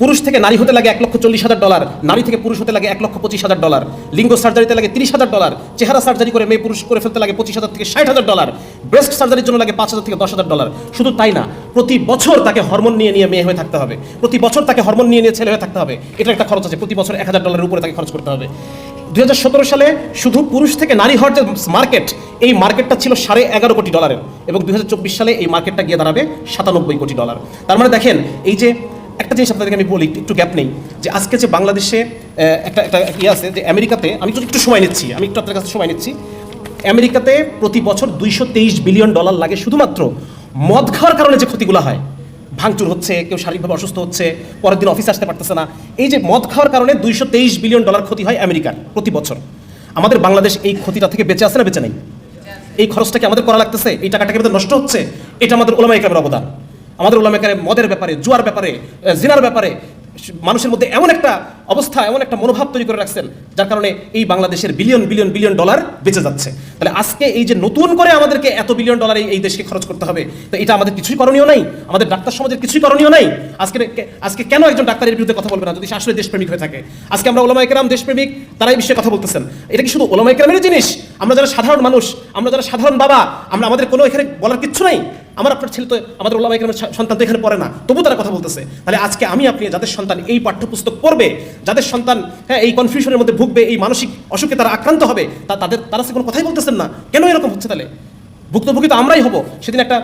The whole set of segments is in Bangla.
পুরুষ থেকে নারী হতে লাগে এক লক্ষ চল্লিশ হাজার ডলার, নারী থেকে পুরুষ হতে লাগে এক লক্ষ পঁচিশ হাজার ডলার, লিঙ্গ সার্জারিতে লাগে তিরিশ হাজার ডলার, চেহারা সার্জারি করে মেয়ে পুরুষ করে ফেলতে লাগে পঁচিশ হাজার থেকে ষাট হাজার ডলার ব্রেস্ট সার্জারির জন্য লাগে পাঁচ হাজার থেকে দশ হাজার ডলার। শুধু তাই না, প্রতি বছর তাকে হরমোন নিয়ে নিয়ে মেয়ে হয়ে থাকতে হবে। প্রতি বছর তাকে হরমোন নিয়ে নিয়ে ছেলে হয়ে থাকতে হবে। এটা একটা খরচ আছে, প্রতি বছর এক হাজার ডলারের উপরে তাকে খরচ করতে হবে। দু হাজার সতেরো সালে শুধু পুরুষ থেকে নারী হওয়ার যে মার্কেট এই মার্কেটটা ছিল সাড়ে এগারো কোটি ডলারের এবং দুই হাজার চব্বিশ সালে এই মার্কেটটা গিয়ে দাঁড়াবে সাতানব্বই কোটি ডলার। তার মানে দেখেন, এই যে একটা জিনিস আপনাদেরকে আমি বলি, একটু গ্যাপ নেই, যে আজকে যে বাংলাদেশে একটা একটা ইয়ে আছে, যে আমেরিকাতে, আমি যদি একটু সময় নিচ্ছি, আমি একটু আপনার কাছে সময় নিচ্ছি, আমেরিকাতে প্রতি বছর দুইশো তেইশ বিলিয়ন ডলার লাগে শুধুমাত্র মদ খাওয়ার কারণে যে ক্ষতিগুলো হয়। ভাঙচুর হচ্ছে, কেউ শারীরিকভাবে অসুস্থ হচ্ছে, পরের দিন অফিসে আসতে পারতেছে না। এই যে মদ খাওয়ার কারণে দুইশো তেইশ বিলিয়ন ডলার ক্ষতি হয় আমেরিকার প্রতি বছর। আমাদের বাংলাদেশ এই ক্ষতিটা থেকে বেঁচে আছে না বেঁচে নেই? এই খরচটাকে আমাদের করা লাগতেছে? এই টাকাটাকে নষ্ট হচ্ছে? এটা আমাদের ওলামা অবদান। আমাদের ওলামা ইকরাম মদের ব্যাপারে জুয়ার ব্যাপারে জিনার ব্যাপারে মানুষের মধ্যে এমন একটা অবস্থা এমন একটা মনোভাব তৈরি করে রাখছেন, যার কারণে এই বাংলাদেশের বিলিয়ন বিলিয়ন বিলিয়ন ডলার বেঁচে যাচ্ছে। তাহলে আজকে এই যে নতুন করে আমাদেরকে এত বিলিয়ন ডলার এই- দেশকে খরচ করতে হবে, তো এটা আমাদের কিছুই করণীয় নাই, আমাদের ডাক্তার সমাজের কিছুই করণীয় নাই। আজকে আজকে কেন একজন ডাক্তারের বিরুদ্ধে কথা বলবে না, যদি আসলে দেশপ্রেমিক হয়ে থাকে? আজকে আমরা ওলামা একরাম দেশপ্রেমিক, তারা এই বিষয়ে কথা বলতেছেন। এটা কি শুধু ওলামা একরামের জিনিস? আমরা যারা সাধারণ মানুষ, আমরা যারা সাধারণ বাবা, আমরা আমাদের কোনো এখানে বলার কিচ্ছু নাই। আমার আপনার ছেলে তো, আমাদের ওলামা একরামের সন্তান তো এখানে পড়ে না, তবু তারা কথা বলতেছে। তাহলে আজকে আমি, আপনি, যাদের সন্তান এই পাঠ্যপুস্তক পড়বে যাদের সন্তান হ্যাঁ এই কনফিউশনের মধ্যে ভুগবে, এই মানসিক অসুখে তারা আক্রান্ত হবে, তা তাদের, তারা সে কোনো কথাই বলতেছেন না। কেন এরকম হচ্ছে তাহলে? ভুক্তভোগী তো আমরাই হব। সেদিন একটা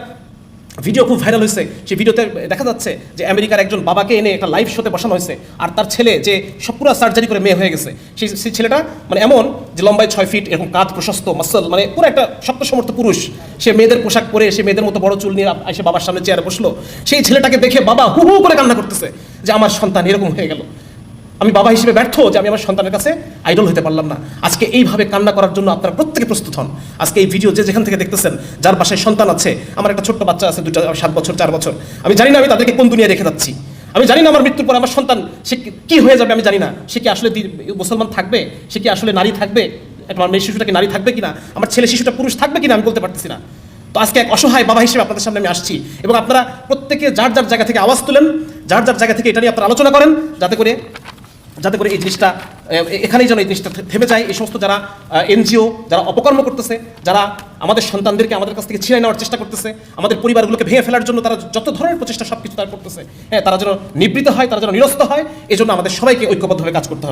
ভিডিও খুব ভাইরাল হয়েছে। সেই ভিডিওতে দেখা যাচ্ছে যে আমেরিকার একজন বাবাকে এনে একটা লাইভ শোতে বসানো হয়েছে। আর তার ছেলে যে সব পুরো সার্জারি করে মেয়ে হয়ে গেছে, সেই সেই ছেলেটা মানে এমন যে লম্বায় ছয় ফিট এরকম কাঁধ প্রশস্ত মাসল মানে পুরো একটা শক্ত সমর্থ পুরুষ। সে মেয়েদের পোশাক পরে, সে মেয়েদের মতো বড় চুল নিয়ে এসে বাবার সামনে চেয়ারে বসল। সেই ছেলেটাকে দেখে বাবা হু হু করে কান্না করতেছে যে আমার সন্তান এরকম হয়ে গেল। আমি বাবা হিসেবে ব্যর্থ যে আমি আমার সন্তানের কাছে আইডল হতে পারলাম না। আজকে এইভাবে কান্না করার জন্য আপনারা প্রত্যেকে প্রস্তুত হন। আজকে এই ভিডিও যে যেখান থেকে দেখতেছেন, যার বাসায় সন্তান আছে, আমার একটা ছোট্ট বাচ্চা আছে দুটা সাত বছর, চার বছর। আমি জানি না, আমি তাদেরকে কোন দুনিয়া রেখে যাচ্ছি। আমি জানি না আমার মৃত্যুর পর আমার সন্তান, সে কি- হয়ে যাবে আমি জানি না। সে কি আসলে মুসলমান থাকবে? সে কি আসলে নারী থাকবে? আমার মেয়ে শিশুটা কি নারী থাকবে কিনা? আমার ছেলে শিশুটা পুরুষ থাকবে কিনা আমি বলতে পারতেছি না। তো আজকে এক অসহায় বাবা হিসেবে আপনাদের সামনে আমি আসছি এবং আপনারা প্রত্যেকে যার যার জায়গা থেকে আওয়াজ তুলেন, যার যার জায়গা থেকে এটা নিয়ে আপনারা আলোচনা করেন, যাতে করে যাতে করে এই জিনিসটা এখানেই যেন এই জিনিসটা থেমে যায়। এই সমস্ত যারা এনজিও, যারা অপকর্ম করতেছে, যারা আমাদের সন্তানদেরকে আমাদের কাছ থেকে ছিনে নেওয়ার চেষ্টা করতেছে, আমাদের পরিবারগুলোকে ভেঙে ফেলার জন্য তারা যত ধরনের প্রচেষ্টা সব কিছু তারা করতেছে হ্যাঁ তারা যেন নিবৃত হয়, তারা যেন নিরস্ত হয় এই জন্য আমাদের সবাইকে ঐক্যবদ্ধভাবে কাজ করতে হবে।